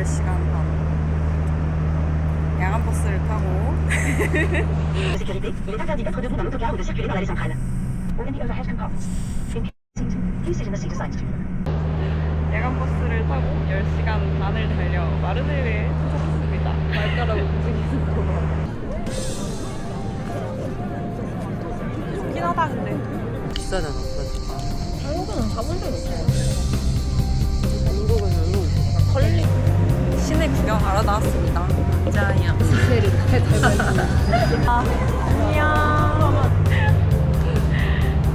10시간 반. 야간 버스를 타고. 야간 버스를 타고 10시간 반을 달려 마르세유에 도착했습니다. 발가락 움직이는 거 봐. 좋긴 하다 근데. 비싸잖아, 비싸. 한국은 가본 적 없어요. 구경하러 나왔습니다. 짜야. 아, 안녕.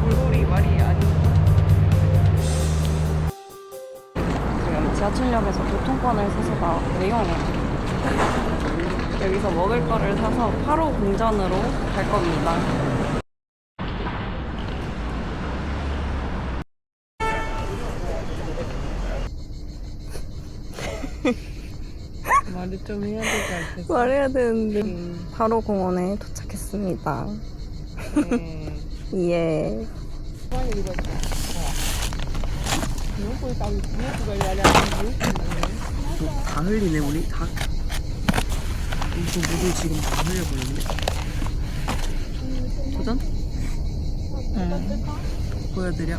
얼굴이 말이 아니. 지금 지하철역에서 교통권을 사서 나 내용해. 여기서 먹을 거를 사서 8호 궁전으로 갈 겁니다. 말을 좀 해야 되지 않겠어? 말해야 되는데. 음, 8호 공원에 도착했습니다. 네. 예. 뭐, 다 흘리네, 우리 다. 이거 물을 지금 다 흘려버렸네. 도전? 응. 보여드려.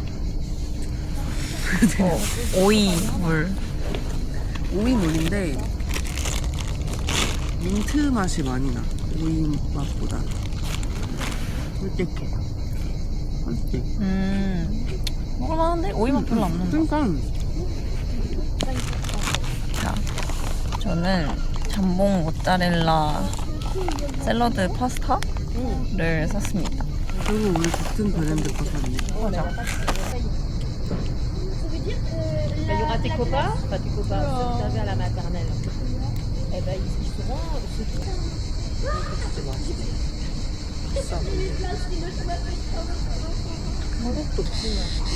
어, 오이 물. 오이 물인데, 민트 맛이 많이 나. 오이 맛보다. 솔직해. 솔직해. 음. 먹을만한데? 오이 맛 별로 안 난다. 그러니까, 자, 저는 잠봉 모짜렐라 샐러드 파스타를 샀습니다. 그리고 우리 같은 브랜드 거 샀네. 맞아. Il y aura tes copains, enfin tes copains, ceux que t'avais à la maternelle. Ceux qui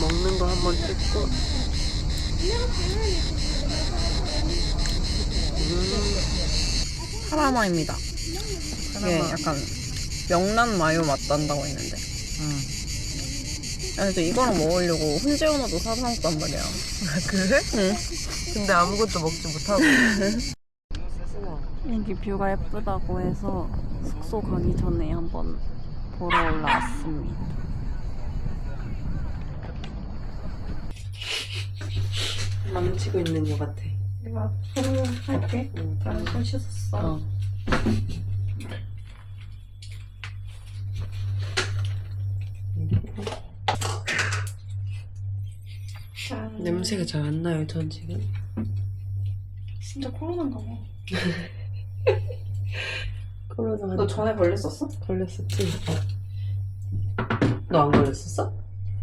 먹는 거 한번 찍고. 파라마입니다. 이게 약간 명란 마요 맛 난다고 했는데. 응. 아니, 저 이거랑 먹으려고 훈제오너도 사서 먹단 말이야. 그래? 응. 근데 아무것도 먹지 못하고. 여기 뷰가 예쁘다고 해서 숙소 가기 전에 한번 보러 올라왔습니다. 망치고 있는 것 같아. 내가 서로 할게. 응. 나손 씻었어. 어. 냄새가 잘 안 나요, 전 지금. 진짜 코로나인가 봐. 코로나 너 전에 걸렸었어? 걸렸었지? 너 안 걸렸었어?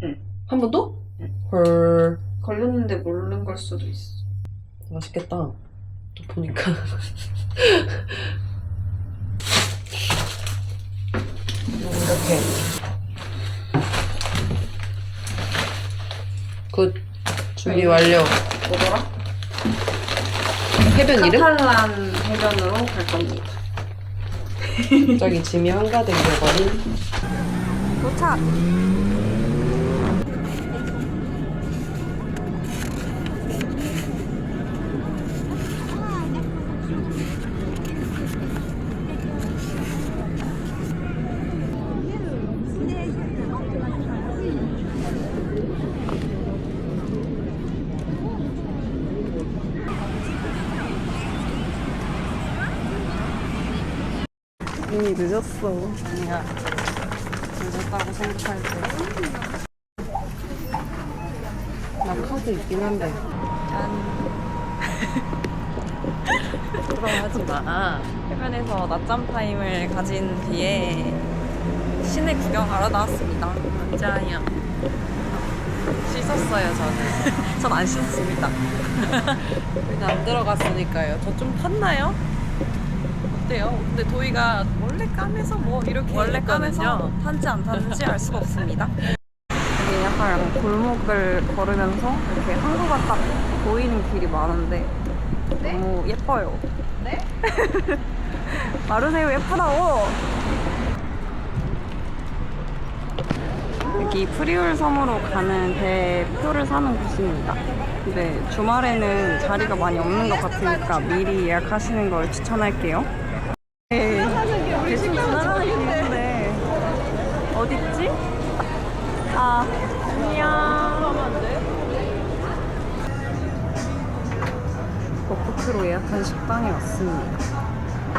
응. 한 번도? 응. 헐. 걸렸는데 모르는 걸 수도 있어. 맛있겠다. 또 보니까. 이렇게. 굿. 준비 완료. 뭐더라? 해변 이름? 카탈란 해변으로 갈 겁니다. 갑자기 짐이 한가득 되어버린. 도착! 이미 늦었어. 아니야. 늦었다고 생각할 때. 나 카드 있긴 한데. 부끄러워하지 마. 해변에서 낮잠 타임을 가진 뒤에 시내 구경하러 나왔습니다. 짜야. 씻었어요, 저는. 전 안 씻습니다. 일단 안 들어갔으니까요. 저 좀 탔나요? 어때요? 근데 도희가 원래 까매서 뭐 이렇게 원래 까매서 했거든요. 탄지 안 탄지 알 수가 없습니다. 이게 약간 골목을 걸으면서 이렇게 항구가 딱 보이는 길이 많은데 너무 예뻐요. 네? 마르세유 예쁘다고. 여기 여기 프리울 섬으로 가는 배 표를 사는 곳입니다. 근데 주말에는 자리가 많이 없는 것 같으니까 미리 예약하시는 걸 추천할게요. 아, 안녕. 버프크로 예약한 식당에 왔습니다.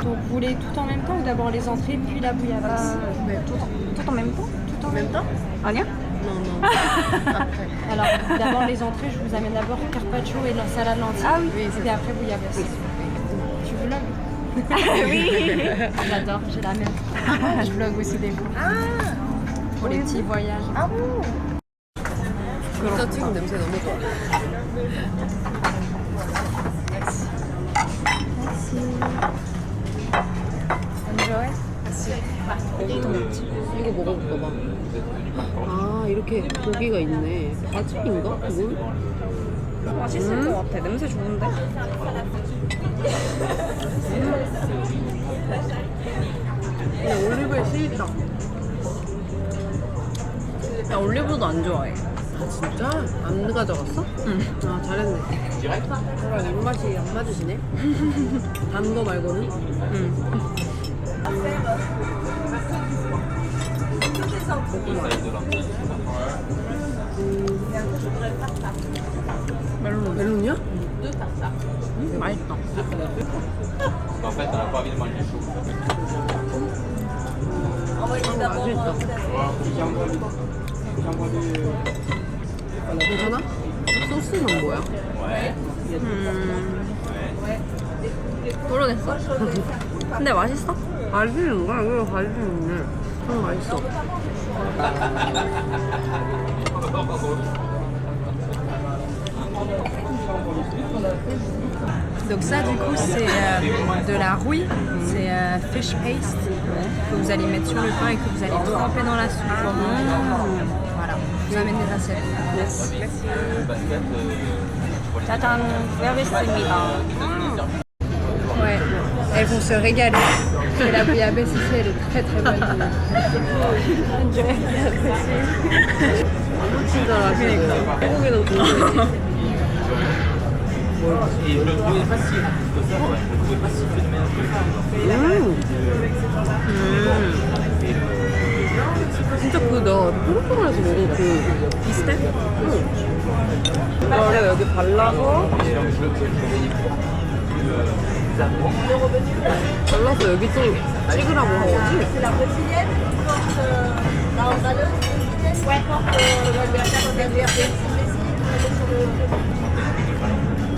Donc vous voulez tout en même temps ou d'abord les entrées puis la bouillabaisse tout en même temps? Tout en même temps 아니야? Non, non. Alors d'abord les entrées, je vous amène d'abord carpaccio et la salade lentille. Ah oui. Et après bouillabaisse. Tu vlogs Oui. J'adore, j'ai la même. je vlog aussi des fois. Pour les petits voyages. 감자튀김 냄새 너무 좋아. 이거 먹어볼까 봐. 아 이렇게 고기가 있네. 바질인가? 그건? 맛있을 것 같아. 냄새 좋은데? 그냥 올리브에 실다. 나 올리브도 안 좋아해. 아 진짜? 안 가져갔어? 응. 아 잘했네. 저랑 입맛이 안 맞으시네. 단 거 말고는. 응. 멜론. 멜론이야? 음, 맛있다. En fait, on n'a pas envie de manger chaud. 괜찮아? 소스는 뭐야? 음. 모르겠어. 근데 맛있어? 바지는 거야? 이거 바지는 있네. 응 맛있어. Donc ça du coup c'est euh, de la rouille, c'est euh, fish paste que vous allez mettre sur le pain et que vous allez tremper dans la soupe. Voilà, je vous amène des assiettes. 짜잔. 구해보겠습니다. Ouais, elles vont se régaler. Et la bouillabaisse ici elle est très très bonne. 진짜 맛있어. 한국에도 좋은데. Et je le trouvais facile. Que ça, ouais, je le trouvais facile de mettre 음. 진짜 그나 포르투갈에서 먹은 그 비슷해? 응. 이거를 여기 발라서 잘라서 여기 좀 찍으라고 한 거지?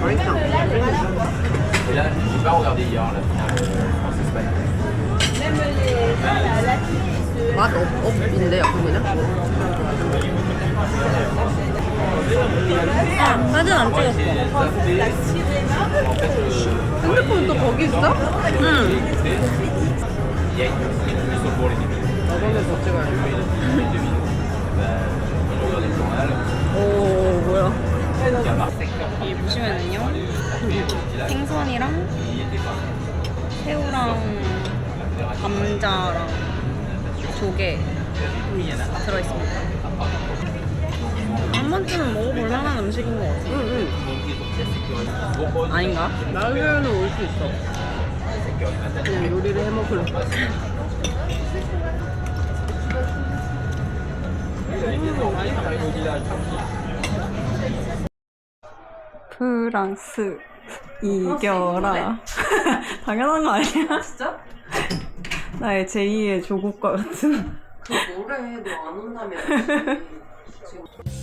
맛있다. 맛 업, 업인데 약간 그냥? 사진 안 찍었어. 핸드폰 또 거기 있어? 응. Il y a une petite plus au bord les débuts. 저번에 더 찍어야지. Je regarde le journal. 오, 뭐야. 여기 보시면은요. 생선이랑 새우랑 감자랑 조개 들어있습니다. 한 번쯤은 먹어볼 만한 음식인 것 같아. 응, 응. 아닌가? 나중에는 올 수 있어. 그냥 요리를 해 먹을래. 프랑스 이겨라. 당연한 거 아니야? 진짜? 나의 제2의 조국과 같은. 그 뭐래, 너 안 온다며. 지금.